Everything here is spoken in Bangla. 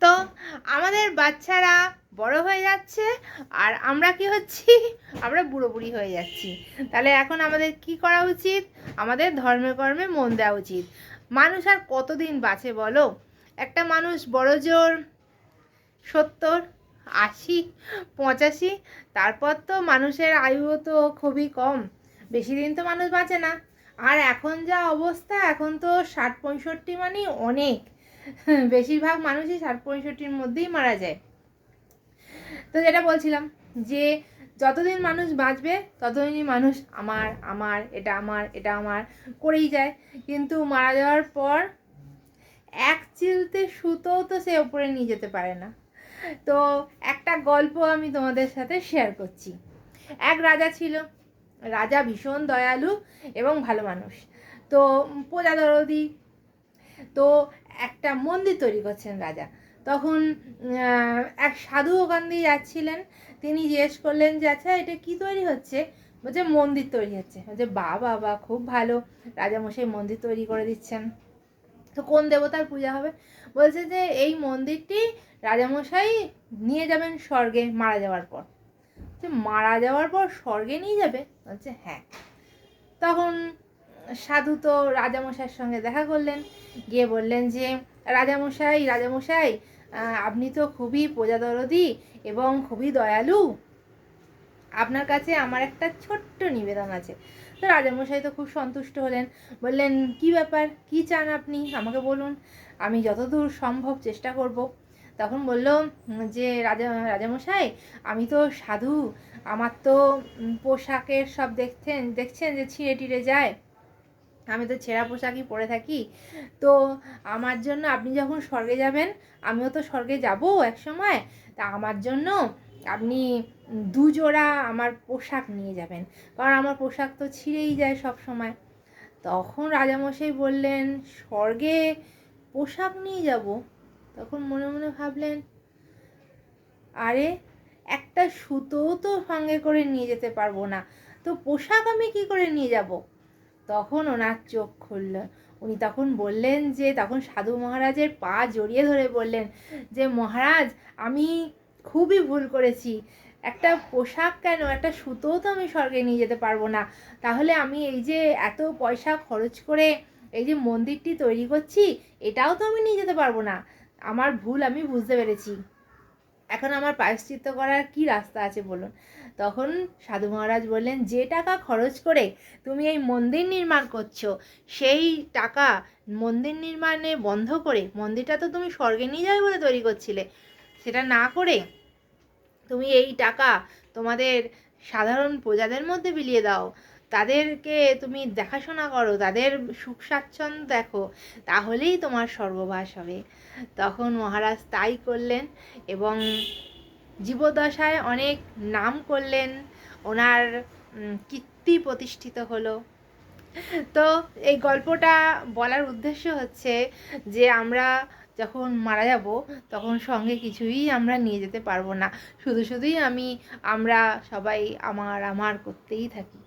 তো আমাদের বাচ্চারা বড় হয়ে যাচ্ছে আর আমরা কি হচ্ছি? আমরা বুড়ো বুড়ি হয়ে যাচ্ছি। তাহলে এখন আমাদের কি করা উচিত? আমাদের ধর্মে কর্মে মন দেওয়া উচিত। মানুষ আর কতদিন বাঁচে বলো? একটা মানুষ বড় জোর, সত্তর, আশি, পঁচাশি, তারপর তো মানুষের আয়ুও তো খুবই কম। বেশি দিন তো মানুষ বাঁচে না। আর এখন যা অবস্থা, এখন তো ষাট, পঁয়ষট্টি মানে অনেক। বেশিরভাগ মানুষই ষাট পঁয়ষট্টির মধ্যেই মারা যায়। তো যেটা বলছিলাম যে, যতদিন মানুষ বাঁচবে, ততদিনই মানুষ আমার আমার, এটা আমার এটা আমার করেই যায়। কিন্তু মারা যাওয়ার পর এক চিলতে সুতোও তো সে ওপরে নিয়ে যেতে পারে না। তো একটা গল্প আমি তোমাদের সাথে শেয়ার করছি। এক রাজা ছিল, রাজা ভীষণ দয়ালু এবং ভালো মানুষ। তো প্রজা দরদি তো একটা মন্দির তৈরি করছেন রাজা। তখন এক সাধু ওখান দিয়ে যাচ্ছিলেন। তিনি জিজ্ঞেস করলেন যে আচ্ছা এটা কি তৈরি হচ্ছে? বলছে, মন্দির তৈরি হচ্ছে। বলছে বা বাবা, খুব ভালো। রাজামশাই মন্দির তৈরি করে দিচ্ছেন। তো কোন দেবতার পূজা হবে? বলছে যে, এই মন্দিরটি রাজামশাই নিয়ে যাবেন স্বর্গে মারা যাওয়ার পর। মারা যাওয়ার পর স্বর্গে নিয়ে যাবে? বলছে হ্যাঁ। তখন সাধু তো রাজামশাইয়ের সঙ্গে দেখা করলেন, গিয়ে বললেন যে, রাজামশাই রাজামশাই আপনি তো খুবই প্রজাদরদি এবং খুবই দয়ালু। আপনার কাছে আমার একটা ছোট্ট নিবেদন আছে। তো রাজামশাই তো খুব সন্তুষ্ট হলেন, বললেন, কি ব্যাপার? কি চান আপনি? আমাকে বলুন। আমি যতদূর সম্ভব চেষ্টা করব। তখন বলল যে, রাজা, রাজামশাই, আমি তো সাধু। আমার তো পোশাকের সব দেখছেন দেখছেন যে ছিঁড়ে টিড়ে যায়। আমি তো ছেঁড়া পোশাকই পরে থাকি। তো আমার জন্য আপনি যখন স্বর্গে যাবেন, আমিও তো স্বর্গে যাব এক সময় তা আমার জন্য আপনি দুজোড়া আমার পোশাক নিয়ে যাবেন। কারণ আমার পোশাক তো ছিঁড়েই যায় সব সময় তখন রাজামশাই বললেন, স্বর্গে পোশাক নিয়ে যাব? তখন মনে মনে ভাবলেন, আরে, একটা সুতোও তো সঙ্গে করে নিয়ে যেতে পারব না। তো পোশাক আমি কি করে নিয়ে যাব? তখন ওনার চোখ খুলল। উনি তখন বললেন যে, তখন সাধু মহারাজের পা জড়িয়ে ধরে বললেন যে, মহারাজ, আমি খুবই ভুল করেছি। একটা পোশাক কেন, একটা সুতোও তো আমি স্বর্গে নিয়ে যেতে পারব না। তাহলে আমি এই যে এত পয়সা খরচ করে এই যে মন্দিরটি তৈরি করছি, এটাও তো আমি নিয়ে যেতে পারব না। আমার ভুল আমি বুঝতে পেরেছি। এখন আমার প্রায়শ্চিত্ত করার কি রাস্তা আছে বলুন? তখন সাধু মহারাজ বললেন, যে টাকা খরচ করে তুমি এই মন্দির নির্মাণ করছ, সেই টাকা মন্দির নির্মাণে বন্ধ করে, মন্দিরটা তো তুমি স্বর্গে নিয়ে যাবে বলে তৈরি করছিলে, সেটা না করে তুমি এই টাকা তোমাদের সাধারণ প্রজাদের মধ্যে বিলিয়ে দাও। তাদেরকে তুমি দেখাশোনা করো, তাদের সুখ স্বাচ্ছন্দ্য দেখো, তাহলেই তোমার স্বর্গবাস হবে। তখন মহারাজ তাই করলেন এবং জীবদশায় অনেক নাম করলেন, ওনার কীর্তি প্রতিষ্ঠিত হলো। তো এই গল্পটা বলার উদ্দেশ্য হচ্ছে যে, আমরা যখন মারা যাব, তখন সঙ্গে কিছুই আমরা নিয়ে যেতে পারব না। শুধু শুধুই আমি, আমরা সবাই আমার আমার করতেই থাকি।